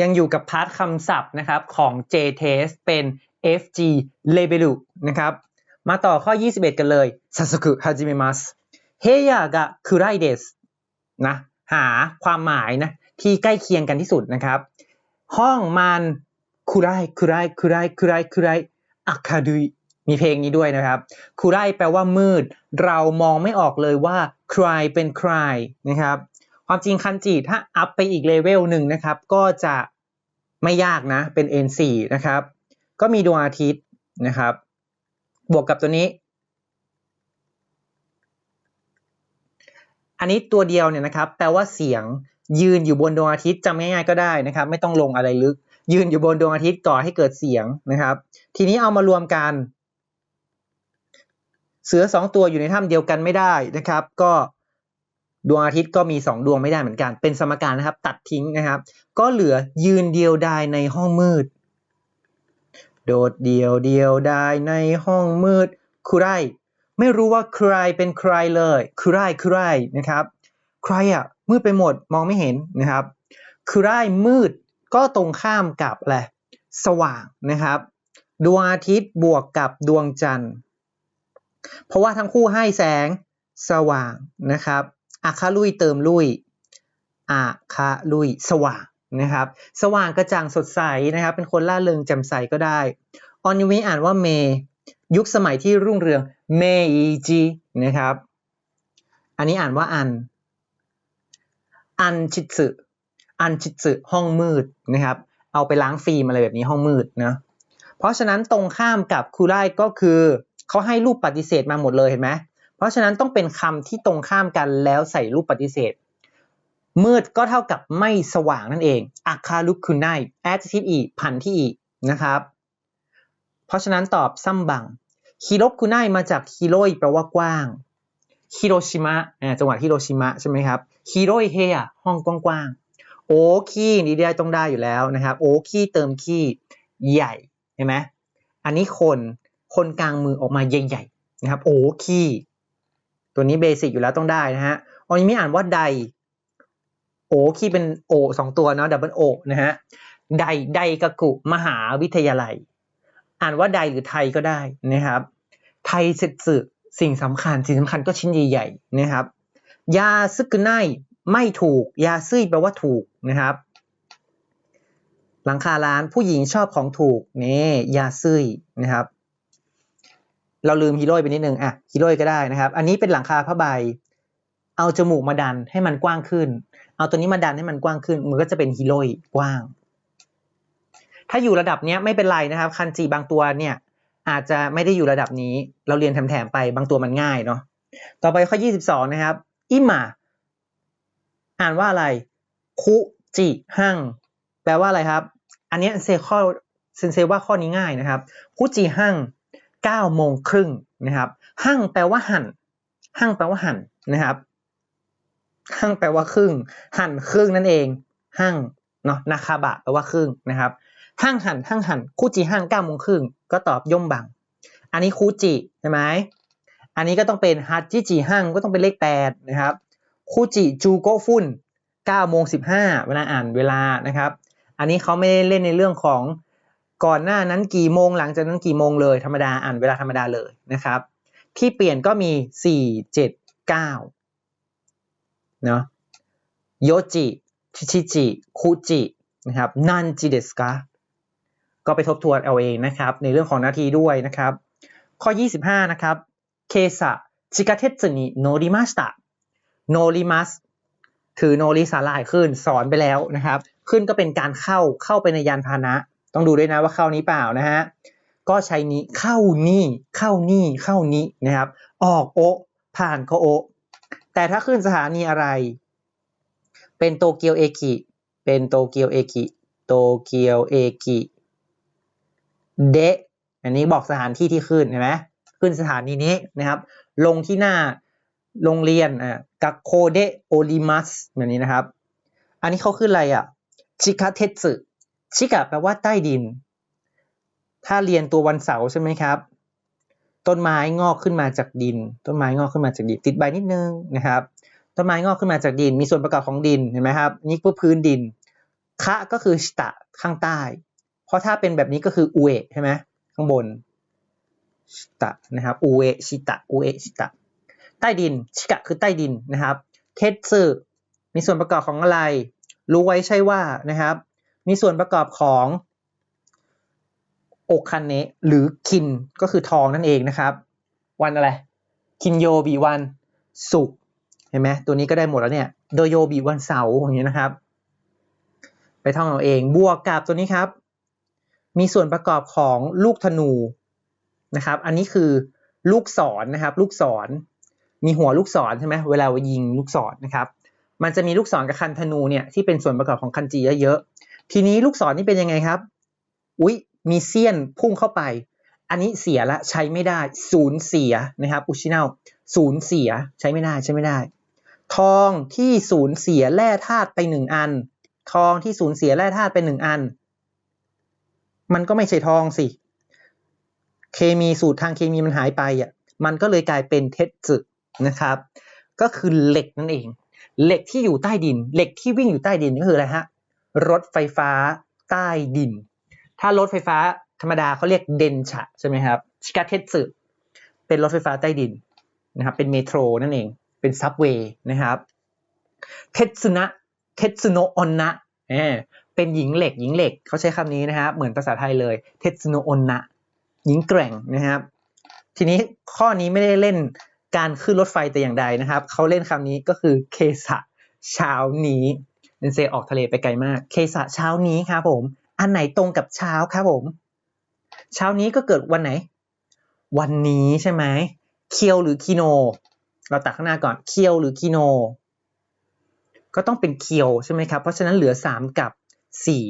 ยังอยู่กับพาร์ทคำศัพท์นะครับของ JTest เป็น FG labelu นะครับ มาต่อข้อ 21 กันเลยซาสุกุฮาจิเมมัสเฮียากะคุไรเดสนะหาความหมายนะที่ใกล้เคียงกันที่สุดนะครับ ห้องมันคุไรคุไรคุไรคุไรคุไรอักคาดุยมีเพลงนี้ด้วยนะครับคุไรแปลว่ามืด เรามองไม่ออกเลยว่า cry เป็น cry นะครับ ความจริงคันจิถ้าอัพไปอีกเลเวลหนึ่งนะครับ ก็จะไม่ยากนะเป็น N4 นะครับ ก็มีดวงอาทิตย์นะครับ บวกกับตัวนี้ อันนี้ตัวเดียวเนี่ยนะครับ แปลว่าเสียงยืนอยู่บนดวงอาทิตย์จำง่ายๆก็ได้นะครับ ไม่ต้องลงอะไรลึก ยืนอยู่บนดวงอาทิตย์ก่อให้เกิดเสียงนะครับ ทีนี้เอามารวมกัน เสือสองตัวอยู่ในถ้ำเดียวกันไม่ได้นะครับ ก็ ดวงอาทิตย์ก็มีสองดวงไม่ได้เหมือนกัน เป็นสมการนะครับ ตัดทิ้งนะครับ ก็เหลือยืนเดียวดายในห้องมืด โดดเดียวเดียวดายในห้องมืดคุไรไม่รู้ว่าใครเป็นใครเลยคุไรคุไรนะครับใครอะมืดไปหมดมองไม่เห็นนะครับคุไรมืดก็ตรงข้ามกับอะไรสว่างนะครับ ดวงอาทิตย์บวกกับดวงจันทร์ เพราะว่าทั้งคู่ให้แสงสว่างนะครับ อาคาลุยเติมลุยอาคาลุยสว่างนะครับ สว่างกระจ่างสดใสนะครับ เป็นคนล่าเริงแจ่มใสก็ได้ออนยูมิอ่านว่าเมยุคสมัยที่รุ่งเรืองเมอีจีนะครับ อันนี้อ่านว่าอัน อันชิตสึอันชิตสึห้องมืดนะครับ เอาไปล้างฟิล์มอะไรแบบนี้ห้องมืดนะเพราะฉะนั้นตรงข้ามกับคูไลก็คือเขาให้รูปปฏิเสธมาหมดเลยเห็นไหม เพราะฉะนั้นต้องเป็นคำที่ตรงข้ามกันแล้วใส่รูปปฏิเสธ มืดก็เท่ากับไม่สว่างนั่นเองอาคาลุกคุไน adjective อีพันที่อีนะครับ เพราะฉะนั้นตอบซัมบังฮิโรคุไนมาจากฮิโรยแปลว่ากว้างฮิโรชิมะจังหวัดฮิโรชิมะใช่ไหมครับฮิโรยเฮียห้องกว้างๆโอคีนี่ได้ต้องได้อยู่แล้วนะครับโอคีเติมคีใหญ่เห็นไหมอันนี้คนคนกลางมือออกมาใหญ่ๆนะครับโอคี ตัวนี้เบสิกอยู่แล้วต้องได้นะฮะออนี้ไม่อ่านว่าใดโอคีเป็นโอสองตัวเนาะดับเบิลโอนะฮะไดไดกะกุ มหาวิทยาลัย อ่านว่าไดหรือไทยก็ได้นะครับ ไทยเสร็จสึสิ่งสำคัญสิ่งสำคัญก็ชิ้นใหญ่ๆนะครับ ยาซึกไนไม่ถูก ยาซึยแปลว่าถูกนะครับ หลังคาร้านผู้หญิงชอบของถูกนี่ยาซึยนะครับ เราลืมฮีโร่ไปนิดนึงอะฮีโร่ก็ได้นะครับ อันนี้เป็นหลังคาผ้าใบ เอาจมูกมาดันให้มันกว้างขึ้น เอาตัวนี้มาดันให้มันกว้างขึ้น มันก็จะเป็นฮีโร่กว้าง ถ้าอยู่ระดับเนี้ยไม่เป็นไรนะครับ คันจีบางตัวเนี่ยอาจจะไม่ได้อยู่ระดับนี้ เราเรียนแถมๆไปบางตัวมันง่ายเนาะ ต่อไปข้อ 22 นะครับ อิมา อ่านว่าอะไร คุจิหัง แปลว่าอะไรครับ อันนี้เซข้อเซนเซว่าข้อนี้ง่ายนะครับ คุจิหัง 9โมงครึ่งนะครับ หั่งแปลว่าหั่น หั่งแปลว่าหั่นนะครับ หั่งแปลว่าครึ่ง หั่นครึ่งนั่นเอง หั่งเนาะนาคาบะแปลว่าครึ่งนะครับ หั่งหั่นหั่งหั่นคูจิหั่งเก้าโมงครึ่งก็ตอบย่อมบัง อันนี้คูจิใช่ไหมอันนี้ก็ต้องเป็นฮัจิจิหั่งก็ต้องเป็นเลขแปดนะครับคูจิจูโกฟุนเก้าโมงสิบห้าเวลาอ่านเวลานะครับ อันนี้เขาไม่ได้เล่นในเรื่องของ ก่อนหน้านั้นกี่โมงหลังจากนั้นกี่โมงเลยธรรมดาอ่านเวลาธรรมดาเลยนะครับ ที่เปลี่ยนก็มีสี่เจ็ดเก้าเนาะโยจิชิชิจิคุจินะครับนันจิเดสกาก็ไปทบทวนเอาเองนะครับ ในเรื่องของนาทีด้วยนะครับ ข้อ 25 นะครับเคสะชิกาเทสึนิโนริมาสตะโนริมัสถือโนริสาลายขึ้นสอนไปแล้วนะครับ ขึ้นก็เป็นการเข้าเข้าไปในยานพาหนะ ต้องดูด้วยนะว่าเข้านี้เปล่านะฮะก็ใช้นี้เข้านี่เข้านี่เข้านี้นะครับ ออกโอผ่านก็โอแต่ถ้าขึ้นสถานีอะไร เป็นโตเกียวเอกิเป็นโตเกียวเอกิโตเกียวเอกิเดะอันนี้บอกสถานที่ที่ขึ้นเห็นไหมขึ้นสถานีนี้นะครับ ลงที่หน้าโรงเรียนอะกักโคเดโอลิมัสแบบนี้นะครับ อันนี้เขาขึ้นอะไรอะชิคาเทสึ ชิกะแปลว่าใต้ดิน ถ้าเรียนตัววันเสาร์ใช่ไหมครับ ต้นไม้งอกขึ้นมาจากดิน ต้นไม้งอกขึ้นมาจากดินติดใบนิดนึงนะครับ ต้นไม้งอกขึ้นมาจากดิน มีส่วนประกอบของดินเห็นไหมครับนี่ก็พื้นดินคะก็คือชิตะข้างใต้ เพราะถ้าเป็นแบบนี้ก็คืออุเอะใช่ไหมข้างบนชิตะนะครับอุเอะชิตะอุเอะชิตะใต้ดินชิกะคือใต้ดินนะครับเทสซึมีส่วนประกอบของอะไร รู้ไว้ใช่ว่านะครับ มีส่วนประกอบของโอคันเนะหรือคินก็คือทองนั่นเองนะครับ วันอะไร คินโยบีวันศุกร์เห็นไหมตัวนี้ก็ได้หมดแล้วเนี่ยโดโยบีวันเสาร์อย่างนี้นะครับ ไปท่องเอาเองบวกกับตัวนี้ครับ มีส่วนประกอบของลูกธนูนะครับ อันนี้คือลูกศรนะครับ ลูกศร มีหัวลูกศรใช่ไหมเวลาเรายิงลูกศรนะครับ มันจะมีลูกศรกับคันธนูเนี่ยที่เป็นส่วนประกอบของคันจีเยอะๆ ทีนี้ลูกศรนี่เป็นยังไงครับ อุ๊ย มีเสี้ยนพุ่งเข้าไป อันนี้เสียละใช้ไม่ได้ ศูนย์เสียนะครับอุชิเนาศูนย์เสียใช้ไม่ได้ใช้ไม่ได้ ทองที่ศูนย์เสียแร่ธาตุไปหนึ่งอัน ทองที่ศูนย์เสียแร่ธาตุไปหนึ่งอัน มันก็ไม่ใช่ทองสิ เคมีสูตรทางเคมีมันหายไปอะ มันก็เลยกลายเป็นเทสสึนะครับ ก็คือเหล็กนั่นเอง เหล็กที่อยู่ใต้ดิน เหล็กที่วิ่งอยู่ใต้ดินก็คืออะไรฮะ รถไฟฟ้าใต้ดิน ถ้ารถไฟฟ้าธรรมดาเขาเรียกเดนชะใช่ไหมครับชิกาเทสึเป็นรถไฟฟ้าใต้ดินนะครับเป็นเมโทรนั่นเองเป็นซับเวย์นะครับเทสุนะเทสุโนออนนะเออเป็นหญิงเหล็กหญิงเหล็กเขาใช้คำนี้นะครับเหมือนภาษาไทยเลยเทสุโนออนนะหญิงแกร่งนะครับ ทีนี้ข้อนี้ไม่ได้เล่นการขึ้นรถไฟแต่อย่างใดนะครับเขาเล่นคำนี้ก็คือเคสะเช้านี้ เนเซออกทะเลไปไกลมาก เคสะเช้านี้ครับผม อันไหนตรงกับเช้าครับผม เช้านี้ก็เกิดวันไหน วันนี้ใช่ไหมเคียวหรือคีโน เราตัดข้างหน้าก่อนเคียวหรือคีโน ก็ต้องเป็นเคียวใช่ไหมครับ เพราะฉะนั้นเหลือสามกับสี่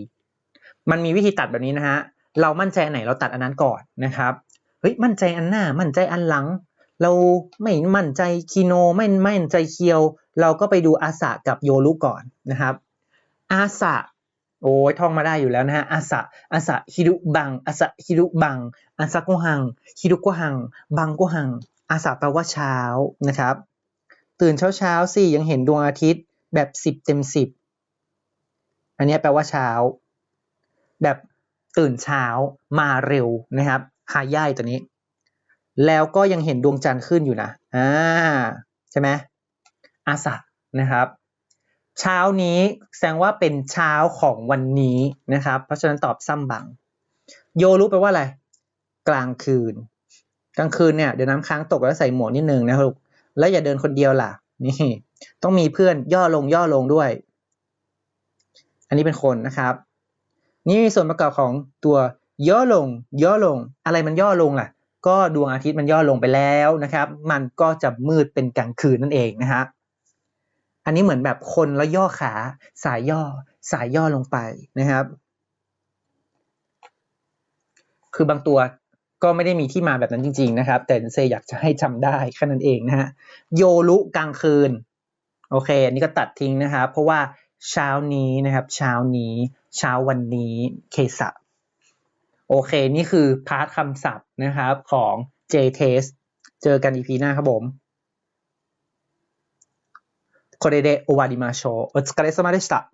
มันมีวิธีตัดแบบนี้นะฮะ เรามั่นใจอันไหนเราตัดอันนั้นก่อนนะครับ เฮ้ย มั่นใจอันหน้า มั่นใจอันหลัง เราไม่มั่นใจคีโนไม่ไม่มั่นใจเคียว เราก็ไปดูอาสะกับโยรุก่อนนะครับ อาสะโอ้ยท่องมาได้อยู่แล้วนะฮะอาสะอาสะฮิรุบังอาสะฮิรุบังอาสะโกหังฮิรุโกหัง บังโกหัง อาสะแปลว่าเช้านะครับ ตื่นเช้าเช้าสิยังเห็นดวงอาทิตย์แบบสิบเต็มสิบอันนี้แปลว่าเช้า แบบตื่นเช้ามาเร็วนะครับหายายตัวนี้ แล้วก็ยังเห็นดวงจันทร์ขึ้นอยู่นะอ่าใช่ไหมอาสะนะครับ เช้านี้แสดงว่าเป็นเช้าของวันนี้นะครับ เพราะฉะนั้นตอบซ้ำบัง โยรู้แปลว่าอะไร กลางคืน กลางคืนเนี่ยเดี๋ยวน้ำค้างตกแล้วใส่หมวกนิดนึงนะครับแล้วอย่าเดินคนเดียวล่ะ นี่ต้องมีเพื่อนย่อลงย่อลงด้วย อันนี้เป็นคนนะครับ นี่มีส่วนประกอบของตัวย่อลง ย่อลง อะไรมันย่อลงล่ะ ก็ดวงอาทิตย์มันย่อลงไปแล้วนะครับ มันก็จะมืดเป็นกลางคืนนั่นเองนะฮะอันนี้เหมือนแบบคนแล้วย่อขาสายย่อสายย่อลงไปนะครับ คือบางตัวก็ไม่ได้มีที่มาแบบนั้นจริง ๆ นะครับ แต่เซอยากจะให้จำได้แค่นั้นเองนะฮะโยรุกลางคืน โอเคอันนี้ก็ตัดทิ้งนะครับ เพราะว่าเช้านี้นะครับ เช้านี้ เช้าวันนี้เคสะ โอเค นี่คือพาร์ทคำศัพท์นะครับของ J-Test เจอกัน EP หน้าครับผมこれで終わりましょう。お疲れ様でした。